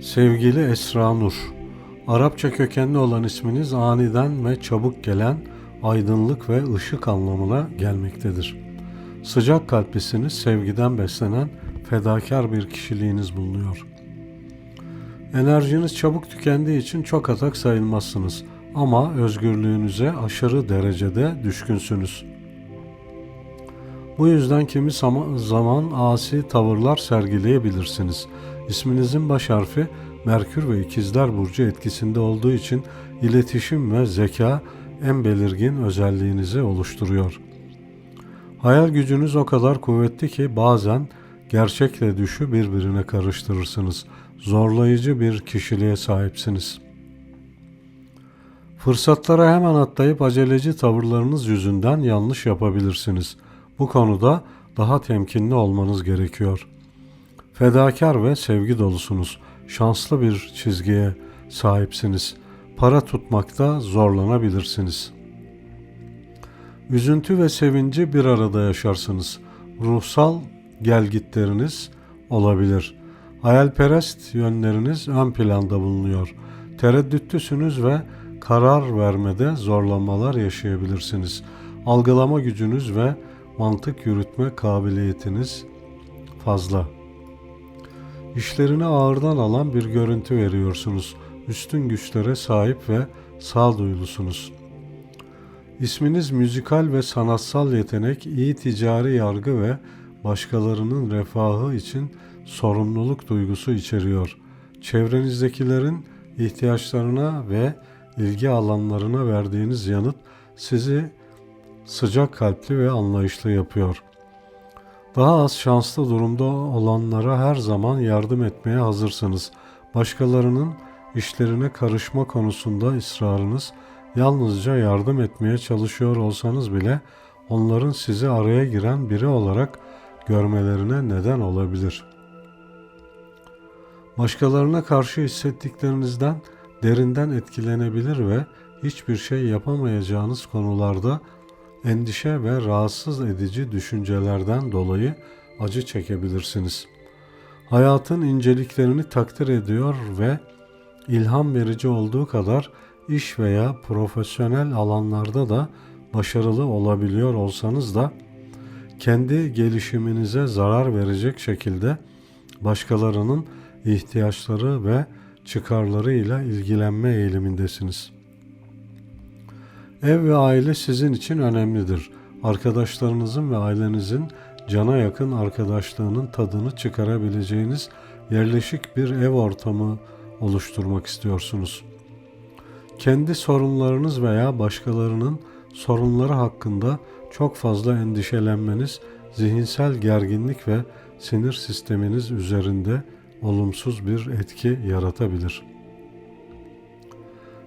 Sevgili Esra Nur, Arapça kökenli olan isminiz aniden ve çabuk gelen aydınlık ve ışık anlamına gelmektedir. Sıcak kalplisiniz, sevgiden beslenen fedakar bir kişiliğiniz bulunuyor. Enerjiniz çabuk tükendiği için çok atak sayılmazsınız ama özgürlüğünüze aşırı derecede düşkünsünüz. Bu yüzden kimi zaman asi tavırlar sergileyebilirsiniz. İsminizin baş harfi Merkür ve İkizler Burcu etkisinde olduğu için iletişim ve zeka en belirgin özelliğinizi oluşturuyor. Hayal gücünüz o kadar kuvvetli ki bazen gerçekle düşü birbirine karıştırırsınız. Zorlayıcı bir kişiliğe sahipsiniz. Fırsatlara hemen atlayıp aceleci tavırlarınız yüzünden yanlış yapabilirsiniz. Bu konuda daha temkinli olmanız gerekiyor. Fedakar ve sevgi dolusunuz. Şanslı bir çizgiye sahipsiniz. Para tutmakta zorlanabilirsiniz. Üzüntü ve sevinci bir arada yaşarsınız. Ruhsal gelgitleriniz olabilir. Hayalperest yönleriniz ön planda bulunuyor. Tereddütlüsünüz ve karar vermede zorlanmalar yaşayabilirsiniz. Algılama gücünüz ve mantık yürütme kabiliyetiniz fazla. İşlerini ağırdan alan bir görüntü veriyorsunuz. Üstün güçlere sahip ve sağduyulusunuz. İsminiz müzikal ve sanatsal yetenek, iyi ticari yargı ve başkalarının refahı için sorumluluk duygusu içeriyor. Çevrenizdekilerin ihtiyaçlarına ve ilgi alanlarına verdiğiniz yanıt sizi sıcak kalpli ve anlayışlı yapıyor. Daha az şanslı durumda olanlara her zaman yardım etmeye hazırsınız. Başkalarının işlerine karışma konusunda ısrarınız yalnızca yardım etmeye çalışıyor olsanız bile onların sizi araya giren biri olarak görmelerine neden olabilir. Başkalarına karşı hissettiklerinizden derinden etkilenebilir ve hiçbir şey yapamayacağınız konularda endişe ve rahatsız edici düşüncelerden dolayı acı çekebilirsiniz. Hayatın inceliklerini takdir ediyor ve ilham verici olduğu kadar iş veya profesyonel alanlarda da başarılı olabiliyor olsanız da kendi gelişiminize zarar verecek şekilde başkalarının ihtiyaçları ve çıkarlarıyla ilgilenme eğilimindesiniz. Ev ve aile sizin için önemlidir. Arkadaşlarınızın ve ailenizin cana yakın arkadaşlığının tadını çıkarabileceğiniz yerleşik bir ev ortamı oluşturmak istiyorsunuz. Kendi sorunlarınız veya başkalarının sorunları hakkında çok fazla endişelenmeniz zihinsel gerginlik ve sinir sisteminiz üzerinde olumsuz bir etki yaratabilir.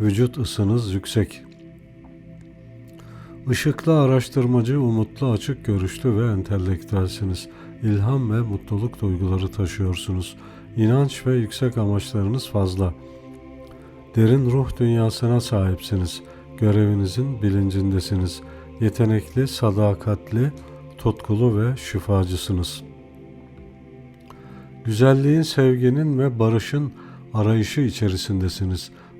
vücut ısınız yüksek. Işıklı araştırmacı, umutlu, açık görüşlü ve entelektüelsiniz. İlham ve mutluluk duyguları taşıyorsunuz. İnanç ve yüksek amaçlarınız fazla. Derin ruh dünyasına sahipsiniz. Görevinizin bilincindesiniz. Yetenekli, sadakatli, tutkulu ve şifacısınız. Güzelliğin, sevginin ve barışın arayışı içerisindesiniz.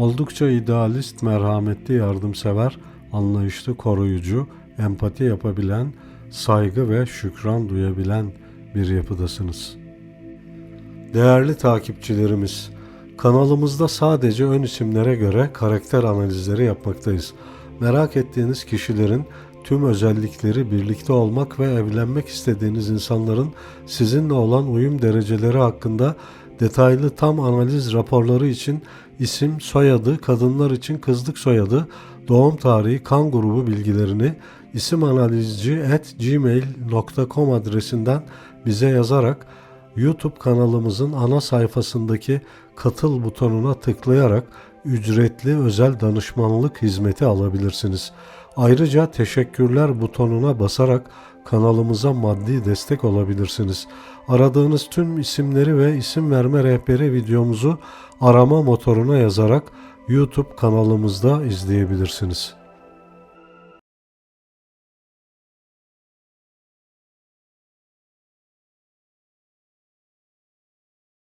Oldukça idealist, merhametli, yardımsever, anlayışlı, koruyucu, empati yapabilen, saygı ve şükran duyabilen bir yapıdasınız. Değerli takipçilerimiz, Kanalımızda sadece ön isimlere göre karakter analizleri yapmaktayız. Merak ettiğiniz kişilerin tüm özellikleri, birlikte olmak ve evlenmek istediğiniz insanların sizinle olan uyum dereceleri hakkında detaylı tam analiz raporları için isim, soyadı, kadınlar için kızlık soyadı, doğum tarihi, kan grubu bilgilerini isimanalizci@gmail.com adresinden bize yazarak YouTube kanalımızın ana sayfasındaki katıl butonuna tıklayarak ücretli özel danışmanlık hizmeti alabilirsiniz. Ayrıca teşekkürler butonuna basarak kanalımıza maddi destek olabilirsiniz. Aradığınız tüm isimleri ve isim verme rehberi videomuzu arama motoruna yazarak YouTube kanalımızda izleyebilirsiniz.